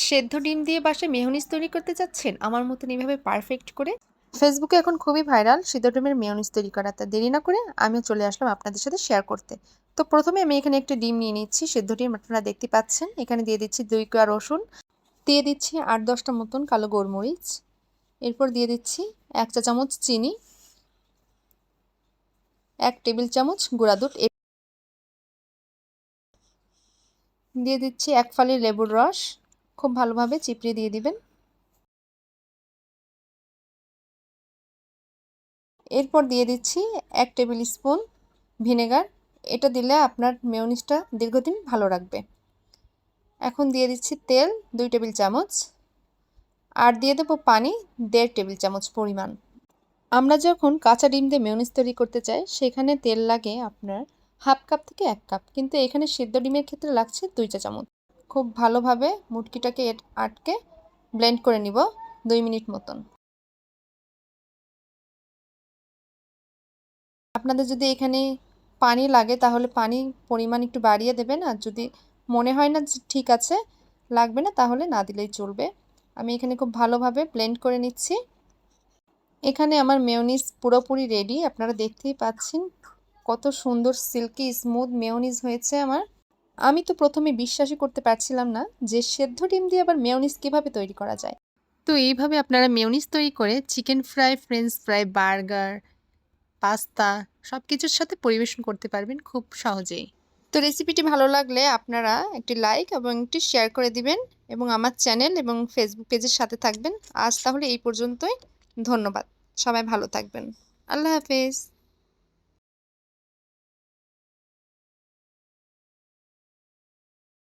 সেদ্ধ ডিম দিয়ে বাসায় মেয়োনিজ তৈরি করতে চাচ্ছেন? আমার মতন এইভাবে পারফেক্ট করে? ফেসবুকে এখন খুবই ভাইরাল সিদ্ধ ডিমের মেয়োনিজ তৈরি করা। তা দেরি না করে আমিও চলে আসলাম আপনাদের সাথে শেয়ার করতে। তো প্রথমে আমি এখানে একটি ডিম নিয়ে নিচ্ছি, সেদ্ধ ডিম আপনারা দেখতে পাচ্ছেন। এখানে দিয়ে দিচ্ছি দুই কোয়া রসুন, দিয়ে দিচ্ছি আট দশটা মতন কালো গোলমরিচ, এরপর দিয়ে দিচ্ছি এক চা চামচ চিনি, এক টেবিল চামচ গুঁড়া দুধ দিয়ে দিচ্ছি এক ফালি লেবুর রস খুব ভালোভাবে চিপড়ে দিয়ে দিবেন। এরপর দিয়ে দিচ্ছি এক টেবিল স্পুন ভিনেগার। এটা দিলে আপনার মেয়নিজটা দীর্ঘদিন ভালো রাখবে। এখন দিয়ে দিচ্ছি তেল দুই টেবিল চামচ। আর দিয়ে দেবো পানি দেড় টেবিল চামচ পরিমাণ। আমরা যখন কাঁচা ডিম দিয়ে মেয়নিজ তৈরি করতে চাই, সেখানে তেল লাগে আপনার হাফ কাপ থেকে এক কাপ। কিন্তু এখানে সিদ্ধ ডিমের ক্ষেত্রে লাগছে দুই চা চামচ। খুব ভালোভাবে মুটকিটাকে আটকে ব্লেন্ড করে নিব দুই মিনিট মতন। আপনাদের যদি এখানে পানি লাগে, তাহলে পানি পরিমাণ একটু বাড়িয়ে দেবেন, আর যদি মনে হয় না ঠিক আছে, লাগবে না, তাহলে না দিলেই চলবে। আমি এখানে খুব ভালোভাবে ব্লেন্ড করে নিচ্ছি। এখানে আমার মেয়নিজ পুরোপুরি রেডি। আপনারা দেখতেই পাচ্ছেন কত সুন্দর, সিল্কি, স্মুথ মেয়নিজ হয়েছে আমার। আমি তো প্রথমে বিশ্বাসই করতে পারছিলাম না যে সেদ্ধ ডিম দিয়ে আবার মেয়নিজ কীভাবে তৈরি করা যায়। তো এইভাবে আপনারা মেয়নিজ তৈরি করে chicken fry french fry burger pasta সব কিছুর সাথে পরিবেশন করতে পারবেন খুব সহজেই। তো রেসিপিটি ভালো লাগলে আপনারা একটি লাইক এবং একটি শেয়ার করে দিবেন এবং আমার চ্যানেল এবং ফেসবুক পেজের সাথে থাকবেন। আজ তাহলে এই পর্যন্তই। ধন্যবাদ। সবাই ভালো থাকবেন। আল্লাহ হাফেজ।